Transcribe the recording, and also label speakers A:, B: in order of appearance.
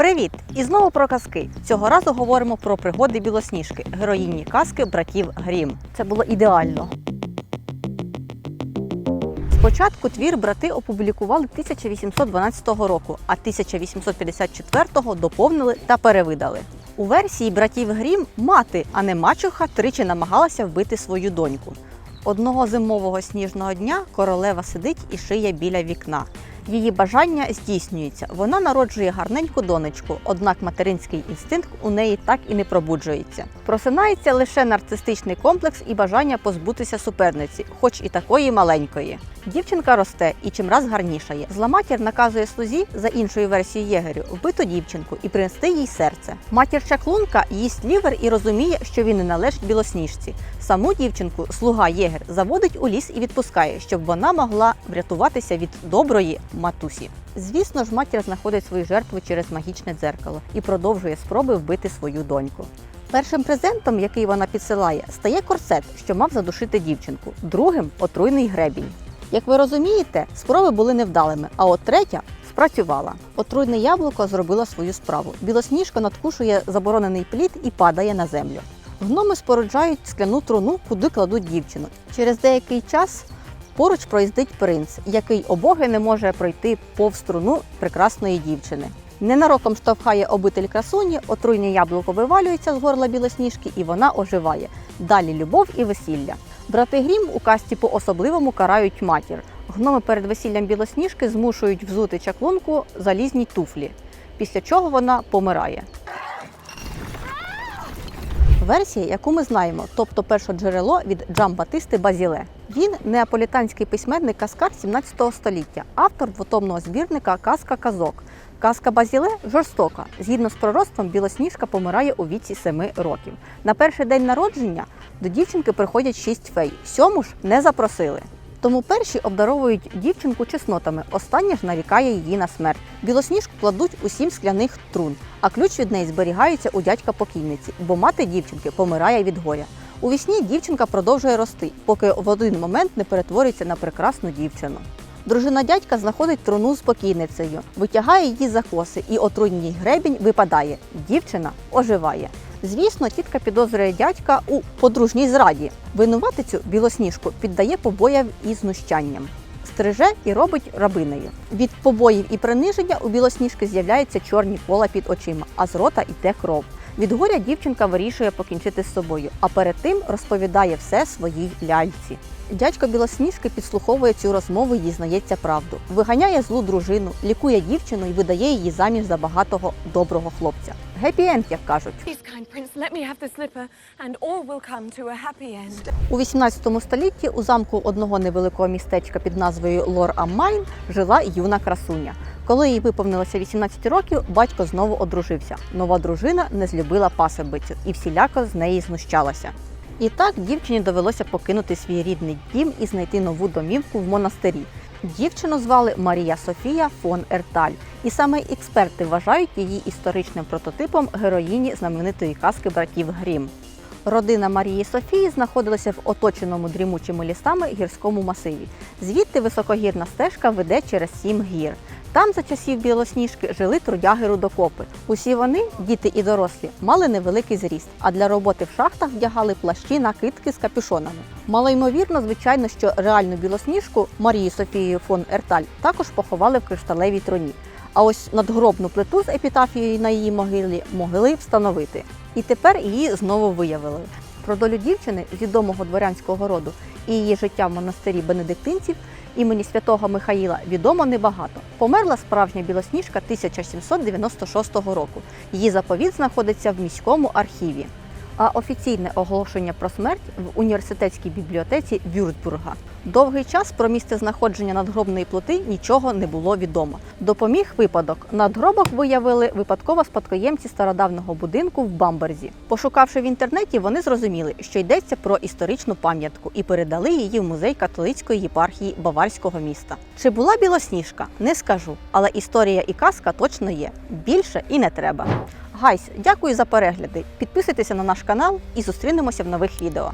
A: Привіт! І знову про казки. Цього разу говоримо про пригоди білосніжки, героїні казки братів Грім. Це було ідеально. Спочатку твір брати опублікували 1812 року, а 1854-го доповнили та перевидали. У версії братів Грім мати, а не мачуха, тричі намагалася вбити свою доньку. Одного зимового сніжного дня королева сидить і шиє біля вікна. Її бажання здійснюється. Вона народжує гарненьку донечку, однак материнський інстинкт у неї так і не пробуджується. Просинається лише нарцистичний комплекс і бажання позбутися суперниці, хоч і такої маленької. Дівчинка росте і чимраз гарнішає. Зла матір наказує слузі за іншою версією єгерю вбити дівчинку і принести їй серце. Матір чаклунка їсть лівер і розуміє, що він не належить білосніжці. Саму дівчинку слуга єгер заводить у ліс і відпускає, щоб вона могла врятуватися від доброї матусі. Звісно ж, матір знаходить свою жертву через магічне дзеркало і продовжує спроби вбити свою доньку. Першим презентом, який вона підсилає, стає корсет, що мав задушити дівчинку. Другим отруйний гребінь. Як ви розумієте, спроби були невдалими, а от третя спрацювала. Отруйне яблуко зробило свою справу. Білосніжка надкушує заборонений плід і падає на землю. Гноми споруджають скляну труну, куди кладуть дівчину. Через деякий час поруч проїздить принц, який обоги не може пройти повз труну прекрасної дівчини. Ненароком штовхає обитель красуні, отруйне яблуко вивалюється з горла білосніжки, і вона оживає. Далі любов і весілля. Брати Грім у касті по-особливому карають матір. Гноми перед весіллям білосніжки змушують взути чаклунку залізні туфлі, після чого вона помирає. Версія, яку ми знаємо, тобто перше джерело від Джамбатисти Базіле. Він неаполітанський письменник казкар 17 століття, автор двотомного збірника Казка казок. Казка Базіле жорстока. Згідно з пророцтвом, білосніжка помирає у віці 7 років. На перший день народження до дівчинки приходять шість фей. Сьому ж не запросили. Тому перші обдаровують дівчинку чеснотами, останнє ж нарікає її на смерть. Білосніжку кладуть у сім скляних трун, а ключ від неї зберігається у дядька покійниці, бо мати дівчинки помирає від горя. У вісні дівчинка продовжує рости, поки в один момент не перетвориться на прекрасну дівчину. Дружина дядька знаходить труну з покійницею, витягає її за коси, і отруйний гребінь випадає. Дівчина оживає. Звісно, тітка підозрює дядька у подружній зраді. Винуватицю білосніжку піддає побоям і знущанням. Стриже і робить рабинею. Від побоїв і приниження у білосніжки з'являються чорні кола під очима, а з рота йде кров. Від горя дівчинка вирішує покінчити з собою, а перед тим розповідає все своїй ляльці. Дядько білосніжки підслуховує цю розмову і дізнається правду. Виганяє злу дружину, лікує дівчину і видає її заміж за багатого доброго хлопця. Гепі енд, як кажуть. У 18 столітті у замку одного невеликого містечка під назвою Лор Аммайн жила юна красуня. Коли їй виповнилося 18 років, батько знову одружився. Нова дружина не злюбила пасибицю і всіляко з неї знущалася. І так дівчині довелося покинути свій рідний дім і знайти нову домівку в монастирі. Дівчину звали Марія Софія фон Ерталь, і саме експерти вважають її історичним прототипом героїні знаменитої казки братів Грім. Родина Марії Софії знаходилася в оточеному дрімучими лісами гірському масиві. Звідти високогірна стежка веде через сім гір. Там за часів білосніжки жили трудяги рудокопи. Усі вони, діти і дорослі, мали невеликий зріст, а для роботи в шахтах вдягали плащі накидки з капюшонами. Малоймовірно, звичайно, що реальну білосніжку Марію Софію фон Ерталь також поховали в кришталевій троні. А ось надгробну плиту з епітафією на її могилі могли встановити. І тепер її знову виявили. Про долю дівчини відомого дворянського роду і її життя в монастирі бенедиктинців імені святого Михаїла відомо небагато. Померла справжня білосніжка 1796 року. Її заповіт знаходиться в міському архіві. А офіційне оголошення про смерть в університетській бібліотеці Вюрцбурга. Довгий час про місце знаходження надгробної плити нічого не було відомо. Допоміг випадок. Надгробок виявили випадково спадкоємці стародавнього будинку в Бамберзі. Пошукавши в інтернеті, вони зрозуміли, що йдеться про історичну пам'ятку і передали її в музей католицької єпархії Баварського міста. Чи була білосніжка? Не скажу, але історія і казка точно є. Більше і не треба. Гайс, дякую за перегляди. Підписуйтеся на наш канал і зустрінемося в нових відео.